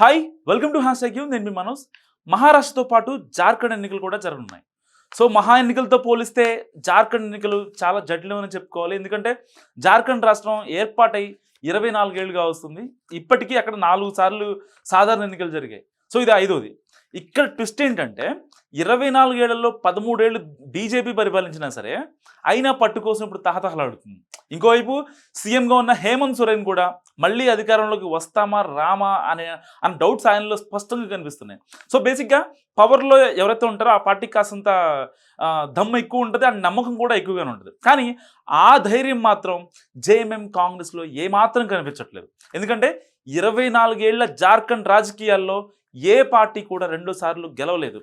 Hi welcome to hash tag నేను మీ మనోజ్. మహారాష్ట్రతో పాటు జార్ఖండ్ ఎన్నికలు కూడా జరగనున్నాయి. సో మహా ఎన్నికలతో పోలిస్తే జార్ఖండ్ ఎన్నికలు చాలా జటిలమని చెప్పుకోవాలి. ఎందుకంటే జార్ఖండ్ రాష్ట్రం ఏర్పాటై ఇరవై నాలుగేళ్ళుగా వస్తుంది. ఇప్పటికీ అక్కడ నాలుగు సార్లు సాధారణ ఎన్నికలు జరిగాయి. సో ఇది ఐదోది. ఇక్కడ ట్విస్ట్ ఏంటంటే ఇరవై నాలుగేళ్ళలో పదమూడేళ్ళు బీజేపీ పరిపాలించినా సరే అయినా పట్టు కోసం ఇప్పుడు తహతహలాడుతుంది ఇంకోవైపు సీఎంగా ఉన్న హేమంత్ సోరెన్ కూడా మళ్ళీ అధికారంలోకి వస్తామా రామా అనే అనే డౌట్స్ ఆయనలో స్పష్టంగా కనిపిస్తున్నాయి. సో బేసిక్గా పవర్లో ఎవరైతే ఉంటారో ఆ పార్టీకి కాసంత దమ్ము ఎక్కువ ఉంటుంది ఆ నమ్మకం కూడా ఎక్కువగానే ఉంటుంది. కానీ ఆ ధైర్యం మాత్రం జేఎంఎం కాంగ్రెస్లో ఏమాత్రం కనిపించట్లేదు. ఎందుకంటే ఇరవై నాలుగేళ్ళ జార్ఖండ్ రాజకీయాల్లో ఏ పార్టీ కూడా రెండు సార్లు గెలవలేదు.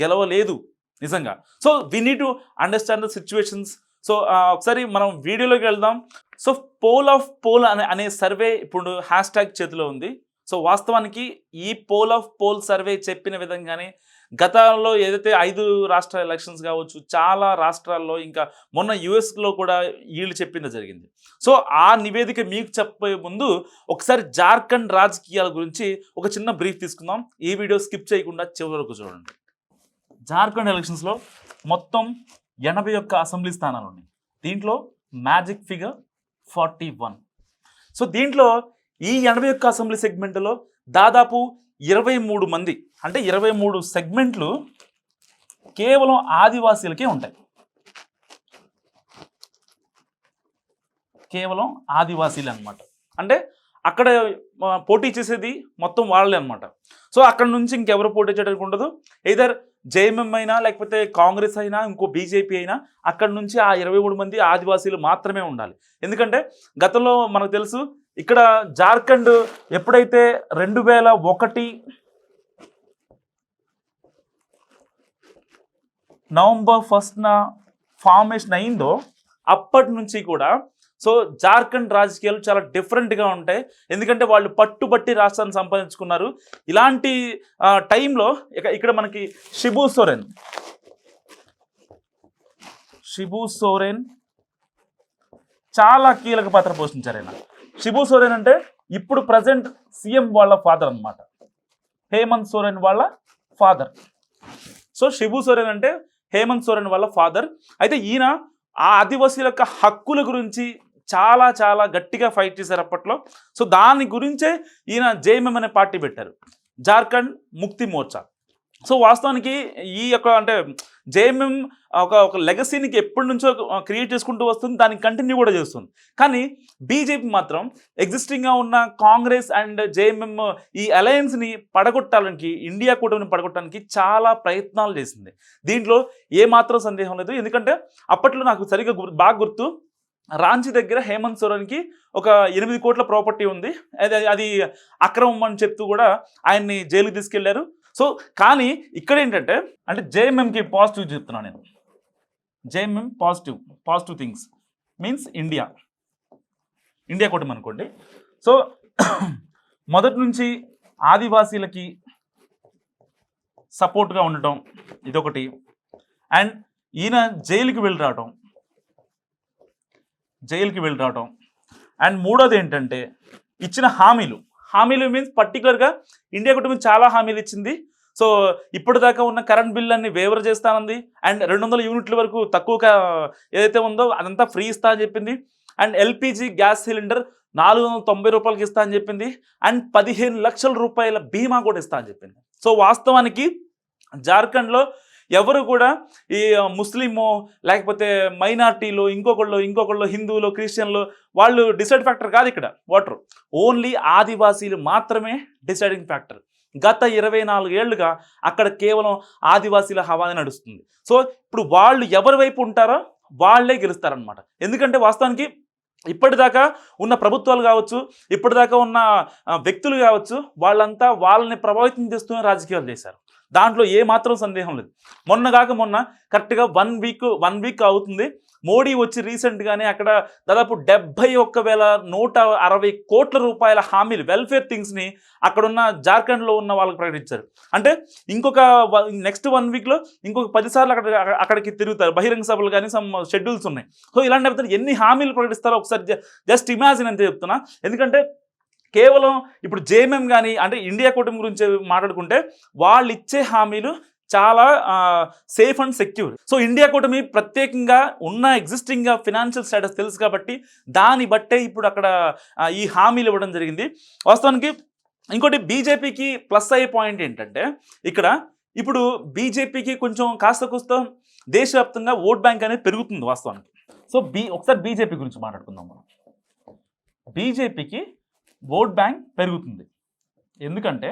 గెలవలేదు నిజంగా. So we need to understand the situations so ఒకసారి మనం వీడియోలోకి వెళ్దాం. సో పోల్ ఆఫ్ పోల్ అనే అనే సర్వే ఇప్పుడు హ్యాష్ ట్యాగ్ చేతిలో ఉంది. సో వాస్తవానికి ఈ పోల్ ఆఫ్ పోల్ సర్వే చెప్పిన విధంగానే గతంలో ఏదైతే ఐదు రాష్ట్ర ఎలక్షన్స్ కావచ్చు చాలా రాష్ట్రాల్లో ఇంకా మొన్న యుఎస్లో కూడా వీళ్ళు చెప్పింది జరిగింది. సో ఆ నివేదిక మీకు చెప్పే ముందు ఒకసారి జార్ఖండ్ రాజకీయాల గురించి ఒక చిన్న బ్రీఫ్ తీసుకుందాం. ఈ వీడియో స్కిప్ చేయకుండా చివరి వరకు చూడండి. జార్ఖండ్ ఎలక్షన్స్లో మొత్తం ఎనభై ఒక్క అసెంబ్లీ స్థానాలు ఉన్నాయి. దీంట్లో magic figure forty one. So దీంట్లో ఈ ఎనభై ఒక్క అసెంబ్లీ సెగ్మెంట్లో దాదాపు ఇరవై మూడు మంది అంటే ఇరవై మూడు సెగ్మెంట్లు కేవలం ఆదివాసీలకే ఉంటాయి. కేవలం ఆదివాసీలే అనమాట అంటే అక్కడ పోటీ చేసేది మొత్తం వాళ్ళే అనమాట సో అక్కడ నుంచి ఇంకెవరు పోటీ చేయడానికి ఉండదు. ఇదర్ జేఎంఎం అయినా లేకపోతే కాంగ్రెస్ అయినా ఇంకో బీజేపీ అయినా అక్కడ నుంచి ఆ ఇరవై మూడు మంది ఆదివాసీలు మాత్రమే ఉండాలి. ఎందుకంటే గతంలో మనకు తెలుసు ఇక్కడ జార్ఖండ్ ఎప్పుడైతే రెండు వేల ఒకటి నవంబర్ ఫస్ట్న ఫార్మేషన్ అయిందో అప్పటి నుంచి కూడా సో జార్ఖండ్ రాజకీయాలు చాలా డిఫరెంట్గా ఉంటాయి. ఎందుకంటే వాళ్ళు పట్టుబట్టి రాష్ట్రాన్ని సంపాదించుకున్నారు. ఇలాంటి టైంలో ఇక ఇక్కడ మనకి షిబు సోరెన్. షిబు సోరెన్ చాలా కీలక పాత్ర పోషించారు ఆయన. శిబు సోరెన్ అంటే ఇప్పుడు ప్రజెంట్ సీఎం వాళ్ళ ఫాదర్ అన్నమాట. హేమంత్ సోరెన్ వాళ్ళ ఫాదర్. సో షిబు సోరెన్ అంటే హేమంత్ సోరెన్ వాళ్ళ ఫాదర్. అయితే ఈయన ఆ ఆదివాసీల యొక్క హక్కుల గురించి చాలా చాలా గట్టిగా ఫైట్ చేశారు అప్పట్లో. సో దాని గురించే ఈయన జేఎంఎం అనే పార్టీ పెట్టారు. జార్ఖండ్ ముక్తి మోర్చా. సో వాస్తవానికి ఈ యొక్క అంటే జేఎంఎం ఒక ఒక లెగసీనికి ఎప్పటి నుంచో క్రియేట్ చేసుకుంటూ వస్తుంది దాన్ని కంటిన్యూ కూడా చేస్తుంది. కానీ బీజేపీ మాత్రం ఎగ్జిస్టింగ్గా ఉన్న కాంగ్రెస్ అండ్ జేఎంఎం ఈ అలయన్స్ని పడగొట్టానికి ఇండియా కూటమిని పడగొట్టడానికి చాలా ప్రయత్నాలు చేసింది. దీంట్లో ఏ మాత్రం సందేహం లేదు. ఎందుకంటే అప్పట్లో నాకు సరిగ్గా బాగా గుర్తు రాంచీ దగ్గర హేమంత్ సోరెన్కి ఒక ఎనిమిది కోట్ల ప్రాపర్టీ ఉంది. అది అది అక్రమం అని చెప్తూ కూడా ఆయన్ని జైలుకి తీసుకెళ్ళారు. సో కానీ ఇక్కడ ఏంటంటే అంటే జేఎంఎంకి పాజిటివ్ చెప్తున్నాను నేను. JMM positive positive things means India. India కూటమి అనుకోండి. సో మొదటి నుంచి ఆదివాసీలకి సపోర్ట్గా ఉండటం ఇదొకటి. అండ్ ఈయన జైలుకి వెళ్ళి రావటం. జైలుకి వెళ్ళి రావటం. అండ్ మూడోది ఏంటంటే ఇచ్చిన హామీలు. హామీలు మీన్స్ పర్టికులర్గా ఇండియా కుటుంబం చాలా హామీలు ఇచ్చింది. సో ఇప్పటిదాకా ఉన్న కరెంట్ బిల్ అన్ని వేవర్ చేస్తానంది. అండ్ రెండు వందల యూనిట్ల వరకు తక్కువ ఏదైతే ఉందో అదంతా ఫ్రీ ఇస్తా అని చెప్పింది. అండ్ ఎల్పిజి గ్యాస్ సిలిండర్ నాలుగు వందల తొంభై రూపాయలకి ఇస్తా అని చెప్పింది. అండ్ పదిహేను లక్షల రూపాయల బీమా కూడా ఇస్తా అని చెప్పింది. సో వాస్తవానికి జార్ఖండ్లో ఎవరు కూడా ఈ ముస్లిమో లేకపోతే మైనార్టీలో ఇంకొకళ్ళు ఇంకొకళ్ళు హిందువులు క్రిస్టియన్లు వాళ్ళు డిసైడ్ ఫ్యాక్టర్ కాదు ఇక్కడ వాటర్. ఓన్లీ ఆదివాసీలు మాత్రమే డిసైడింగ్ ఫ్యాక్టర్. గత ఇరవై నాలుగేళ్ళుగా అక్కడ కేవలం ఆదివాసీల హవానే నడుస్తుంది. సో ఇప్పుడు వాళ్ళు ఎవరి వైపు ఉంటారో వాళ్ళే గెలుస్తారనమాట ఎందుకంటే వాస్తవానికి ఇప్పటిదాకా ఉన్న ప్రభుత్వాలు కావచ్చు ఇప్పటిదాకా ఉన్న వ్యక్తులు కావచ్చు వాళ్ళంతా వాళ్ళని ప్రభావితం చేస్తూనే రాజకీయాలు చేశారు. దాంట్లో ఏ మాత్రం సందేహం లేదు. మొన్న కాక మొన్న కరెక్ట్గా వన్ వీక్ వన్ వీక్ అవుతుంది. మోడీ వచ్చి రీసెంట్గానే అక్కడ దాదాపు డెబ్బై ఒక్క వేల నూట అరవై కోట్ల రూపాయల హామీలు వెల్ఫేర్ థింగ్స్ని అక్కడున్న జార్ఖండ్లో ఉన్న వాళ్ళకి ప్రకటించారు. అంటే ఇంకొక నెక్స్ట్ వన్ వీక్లో ఇంకొక పదిసార్లు అక్కడ అక్కడ- అక్కడికి తిరుగుతారు. బహిరంగ సభలు కానీ సమ్ షెడ్యూల్స్ ఉన్నాయి. సో ఇలాంటి ఎన్ని హామీలు ప్రకటిస్తారో ఒకసారి జస్ట్ ఇమాజిన్ అంతే చెప్తున్నా. ఎందుకంటే కేవలం ఇప్పుడు జేఎంఎం కానీ అంటే ఇండియా కూటమి గురించి మాట్లాడుకుంటే వాళ్ళు ఇచ్చే హామీలు చాలా safe and secure so India కూటమి ప్రత్యేకంగా ఉన్న ఎగ్జిస్టింగ్ ఫినాన్షియల్ స్టేటస్ తెలుసు కాబట్టి దాన్ని బట్టే ఇప్పుడు అక్కడ ఈ హామీలు ఇవ్వడం జరిగింది. వాస్తవానికి ఇంకోటి బీజేపీకి ప్లస్ అయ్యే పాయింట్ ఏంటంటే ఇక్కడ ఇప్పుడు బీజేపీకి కొంచెం కాస్త కూస్త దేశవ్యాప్తంగా ఓట్ బ్యాంక్ అనేది పెరుగుతుంది వాస్తవానికి. సో బీ ఒకసారి బీజేపీ గురించి మాట్లాడుకుందాం మనం. బీజేపీకి ఓట్ బ్యాంక్ పెరుగుతుంది. ఎందుకంటే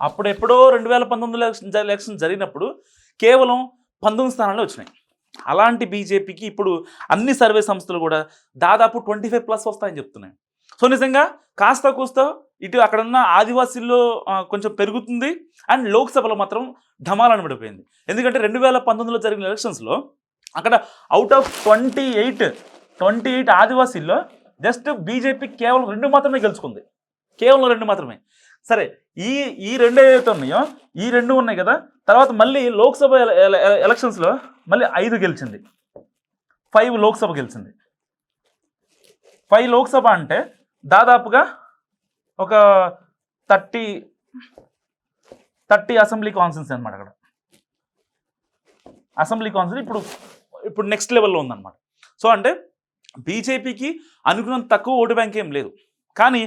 అప్పుడెప్పుడో రెండు వేల పంతొమ్మిదిలో ఎలక్షన్ జరిగినప్పుడు కేవలం పంతొమ్మిది స్థానాలు వచ్చినాయి. అలాంటి బీజేపీకి ఇప్పుడు అన్ని సర్వే సంస్థలు కూడా దాదాపు ట్వంటీ ఫైవ్ ప్లస్ వస్తాయని చెప్తున్నాయి. సో నిజంగా కాస్త కూస్త ఇటు అక్కడ ఉన్న ఆదివాసీల్లో కొంచెం పెరుగుతుంది అండ్ లోక్సభలో మాత్రం ఢమాలను పడిపోయింది ఎందుకంటే రెండు వేల పంతొమ్మిదిలో జరిగిన ఎలక్షన్స్లో అక్కడ out of twenty eight twenty eight ఆదివాసీల్లో just BJP కేవలం రెండు మాత్రమే గెలుచుకుంది. కేవలం రెండు మాత్రమే. సరే ఈ ఈ రెండు ఏదైతే ఉన్నాయో ఈ రెండు ఉన్నాయి కదా తర్వాత మళ్ళీ లోక్సభ ఎలక్షన్స్లో మళ్ళీ ఐదు గెలిచింది. ఫైవ్ లోక్సభ గెలిచింది. ఫైవ్ లోక్సభ అంటే దాదాపుగా ఒక థర్టీ థర్టీ అసెంబ్లీ కాన్సెన్స్ అనమాట అక్కడ. అసెంబ్లీ కాన్సెన్స్ ఇప్పుడు ఇప్పుడు నెక్స్ట్ లెవెల్లో ఉందన్నమాట. సో అంటే బీజేపీకి అనుగుణం తక్కువ ఓటు బ్యాంక్ ఏం లేదు. కానీ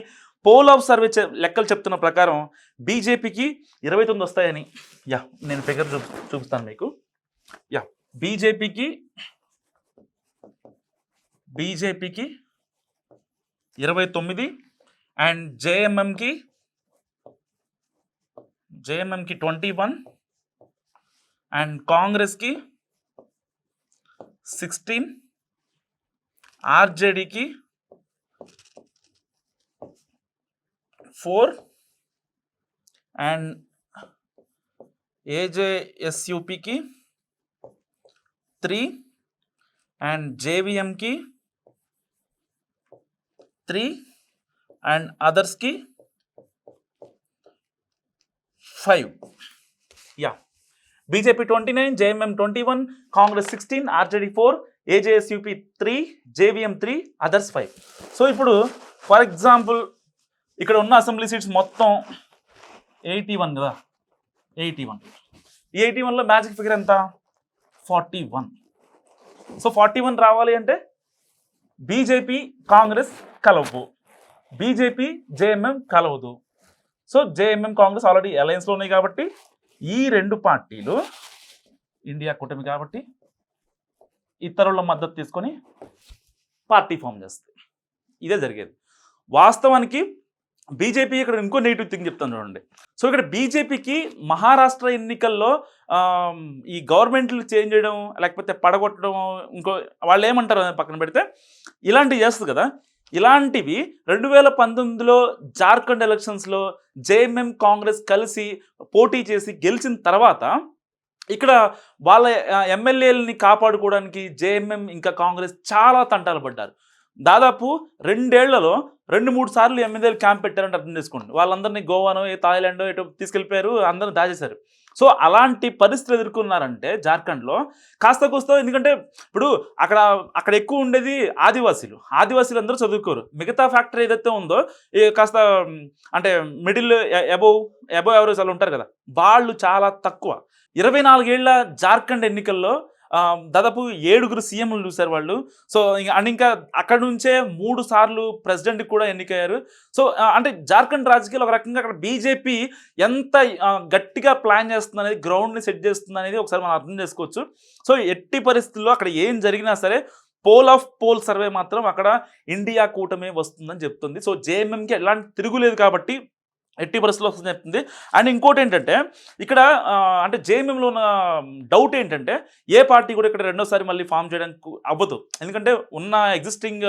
పోల్ ఆఫ్ సర్వే లెక్కలు చెప్తున్న ప్రకారం బీజేపీకి ఇరవై తొమ్మిది వస్తాయని యా నేను ఫిగర్ చూ చూపిస్తాను మీకు. యా బీజేపీకి బీజేపీకి ఇరవై తొమ్మిది అండ్ జేఎంఎంకి జేఎంఎంకి ట్వంటీ వన్ అండ్ కాంగ్రెస్కి సిక్స్టీన్ ఆర్జేడీకి ఫోర్ అండ్ ఏజేఎస్యూపికి త్రీ అండ్ జేవిఎంకి three and అదర్స్కి five yeah BJP twenty nine JMM twenty one Congress sixteen RJD four AJSUP three JVM three others five so ఇప్పుడు ఫర్ ఎగ్జాంపుల్ ఇక్కడ ఉన్న assembly seats మొత్తం eighty one కదా? Eighty one ఈ eighty వన్లో magic figure ఎంత? Forty one so forty one రావాలి అంటే బీజేపీ కాంగ్రెస్ కలవు బీజేపీ జేఎంఎం కలవదు. సో జేఎంఎం కాంగ్రెస్ ఆల్రెడీ అలయన్స్లో ఉన్నాయి కాబట్టి ఈ రెండు పార్టీలు ఇండియా కూటమి కాబట్టి ఇతరుల మద్దతు తీసుకొని పార్టీ ఫామ్ చేస్తుంది. ఇదే జరిగేది. వాస్తవానికి బీజేపీ ఇక్కడ ఇంకో నెగిటివ్ థింగ్ చెప్తాను చూడండి. సో ఇక్కడ బీజేపీకి మహారాష్ట్ర ఎన్నికల్లో ఈ గవర్నమెంట్లు చేంజ్ చేయడం లేకపోతే పడగొట్టడం ఇంకో వాళ్ళు ఏమంటారు పక్కన పెడితే ఇలాంటివి చేస్తుంది కదా. ఇలాంటివి రెండు వేల పంతొమ్మిదిలో జార్ఖండ్ ఎలక్షన్స్లో జేఎంఎం కాంగ్రెస్ కలిసి పోటీ చేసి గెలిచిన తర్వాత ఇక్కడ వాళ్ళ ఎమ్మెల్యేలని కాపాడుకోవడానికి జేఎంఎం ఇంకా కాంగ్రెస్ చాలా తంటాలు పడ్డారు. దాదాపు రెండేళ్ళలో రెండు మూడు సార్లు ఎమ్మెల్యేలు క్యాంప్ పెట్టారంటే అర్థం చేసుకోండి. వాళ్ళందరినీ గోవానో ఏ థాయిలాండో ఎటు తీసుకెళ్ళిపోయారు అందరిని దాచేశారు. సో అలాంటి పరిస్థితులు ఎదుర్కొన్నారంటే జార్ఖండ్లో. కాస్త కూస్త ఎందుకంటే ఇప్పుడు అక్కడ అక్కడ ఎక్కువ ఉండేది ఆదివాసీలు. ఆదివాసీలు అందరూ చదువుకోరు. మిగతా ఫ్యాక్టరీ ఏదైతే ఉందో కాస్త అంటే మిడిల్ అబోవ్ అబోవ్ ఎవరేజ్ వాళ్ళు ఉంటారు కదా వాళ్ళు చాలా తక్కువ. ఇరవై నాలుగేళ్ళ జార్ఖండ్ ఎన్నికల్లో దాదాపు ఏడుగురు సీఎంలు చూశారు వాళ్ళు. సో అండ్ ఇంకా అక్కడ నుంచే మూడు సార్లు ప్రెసిడెంట్ కూడా ఎన్నికయ్యారు. సో అంటే జార్ఖండ్ రాజకీయాలు ఒక రకంగా అక్కడ బీజేపీ ఎంత గట్టిగా ప్లాన్ చేస్తుంది అనేది గ్రౌండ్ని సెట్ చేస్తుంది అనేది ఒకసారి మనం అర్థం చేసుకోవచ్చు. సో ఎట్టి పరిస్థితుల్లో అక్కడ ఏం జరిగినా సరే పోల్ ఆఫ్ పోల్ సర్వే మాత్రం అక్కడ ఇండియా కూటమే వస్తుందని చెప్తుంది. సో జేఎంఎంకి ఎలాంటి తిరుగులేదు కాబట్టి ఎట్టి పరిస్థితుల్లో వస్తుందని చెప్తుంది. అండ్ ఇంకోటి ఏంటంటే ఇక్కడ అంటే జేఎంఎంలో ఉన్న డౌట్ ఏంటంటే ఏ పార్టీ కూడా ఇక్కడ రెండోసారి మళ్ళీ ఫామ్ చేయడానికి అవ్వదు. ఎందుకంటే ఉన్న ఎగ్జిస్టింగ్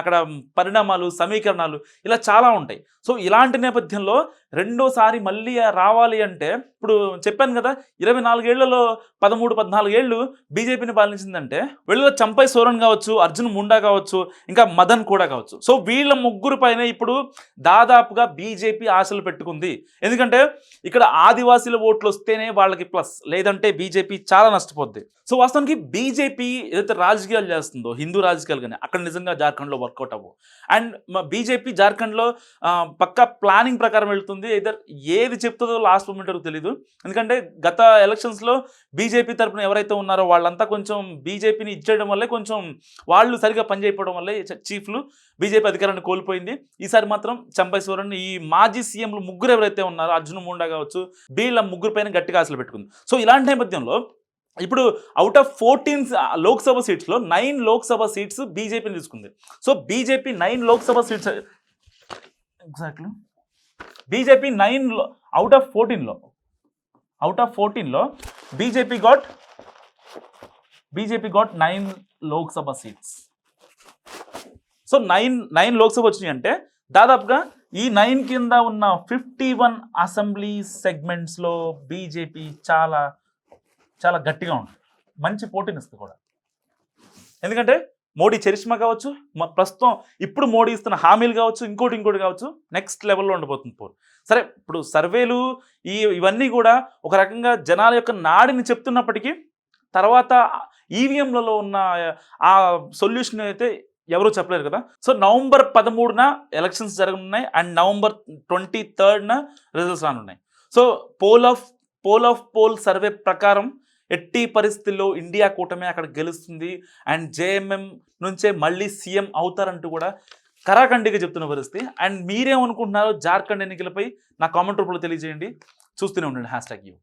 అక్కడ పరిణామాలు సమీకరణాలు ఇలా చాలా ఉంటాయి. సో ఇలాంటి నేపథ్యంలో రెండోసారి మళ్ళీ రావాలి అంటే ఇప్పుడు చెప్పాను కదా ఇరవై నాలుగేళ్ళలో పదమూడు పద్నాలుగేళ్ళు బీజేపీని పాలించిందంటే వీళ్ళలో చంపై సోరన్ కావచ్చు అర్జున్ ముండా కావచ్చు ఇంకా మదన్ కూడా కావచ్చు. సో వీళ్ళ ముగ్గురు పైన ఇప్పుడు దాదాపుగా బీజేపీ ఆశలు ఆశలు పెట్టుకుంది. ఎందుకంటే ఇక్కడ ఆదివాసీల ఓట్లు వస్తేనే వాళ్ళకి ప్లస్. లేదంటే బీజేపీ చాలా నష్టపోద్ది. సో వాస్తవానికి బీజేపీ ఏదైతే రాజకీయాలు చేస్తుందో హిందూ రాజకీయాలు కానీ అక్కడ నిజంగా జార్ఖండ్లో వర్కౌట్ అవ్వవు. అండ్ బీజేపీ జార్ఖండ్లో పక్కా ప్లానింగ్ ప్రకారం వెళ్తుంది. ఇద్దరు ఏది చెప్తుందో లాస్ట్ మూమెంట్ వరకు తెలియదు ఎందుకంటే గత ఎలక్షన్స్లో బీజేపీ తరపున ఎవరైతే ఉన్నారో వాళ్ళంతా కొంచెం బీజేపీని ఇచ్చేయడం వల్లే కొంచెం వాళ్ళు సరిగా పనిచేయకపోవడం వల్లే చీఫ్లు బీజేపీ అధికారాన్ని కోల్పోయింది. ఈసారి మాత్రం చంపేశ్వరన్ ఈ మాజీ సీఎంలు ముగ్గురు ఎవరైతే ఉన్నారో అర్జున్ ముండా కావచ్చు వీళ్ళ ముగ్గురు పైన గట్టిగా ఆశలు పెట్టుకుంది. సో ఇలాంటి నేపథ్యంలో ఇప్పుడు అవుట్ ఆఫ్ ఫోర్టీన్ లోక్సభ సీట్స్లో నైన్ లోక్సభ సీట్స్ బీజేపీని తీసుకుంది. So BJP nine Lok Sabha seats exactly BJP nine out of ఫోర్టీన్లో అవుట్ ఆఫ్ ఫోర్టీన్లో BJP got BJP got nine Lok Sabha seats. So nine nine Lok Sabha వచ్చినాయి అంటే దాదాపుగా ఈ nine కింద ఉన్న ఫిఫ్టీ వన్ అసెంబ్లీ సెగ్మెంట్స్లో బీజేపీ చాలా చాలా గట్టిగా ఉంటుంది మంచి పోటీనిస్తుంది కూడా. ఎందుకంటే మోడీ చరిష్మా కావచ్చు ప్రస్తుతం ఇప్పుడు మోడీ ఇస్తున్న హామీలు కావచ్చు ఇంకోటి ఇంకోటి కావచ్చు నెక్స్ట్ లెవెల్లో ఉండబోతుంది పోల్ సరే ఇప్పుడు సర్వేలు ఈ ఇవన్నీ కూడా ఒక రకంగా జనాల యొక్క నాడిని చెప్తున్నప్పటికీ తర్వాత ఈవీఎంలలో ఉన్న ఆ సొల్యూషన్ అయితే ఎవరూ చెప్పలేరు కదా. సో నవంబర్ పదమూడున ఎలక్షన్స్ జరగనున్నాయి అండ్ నవంబర్ ట్వంటీ థర్డ్న రిజల్ట్స్ రానున్నాయి. So poll of poll of poll survey ప్రకారం ఎట్టి పరిస్థితుల్లో ఇండియా కూటమి అక్కడ గెలుస్తుంది. అండ్ జేఎంఎం నుంచే మళ్ళీ సీఎం అవుతారంటూ కూడా కరాఖండిగా చెప్తున్న పరిస్థితి. అండ్ మీరేమనుకుంటున్నారో జార్ఖండ్ ఎన్నికలపై నా కామెంట్ రూపంలో తెలియజేయండి. చూస్తూనే ఉండండి. Hash tag you.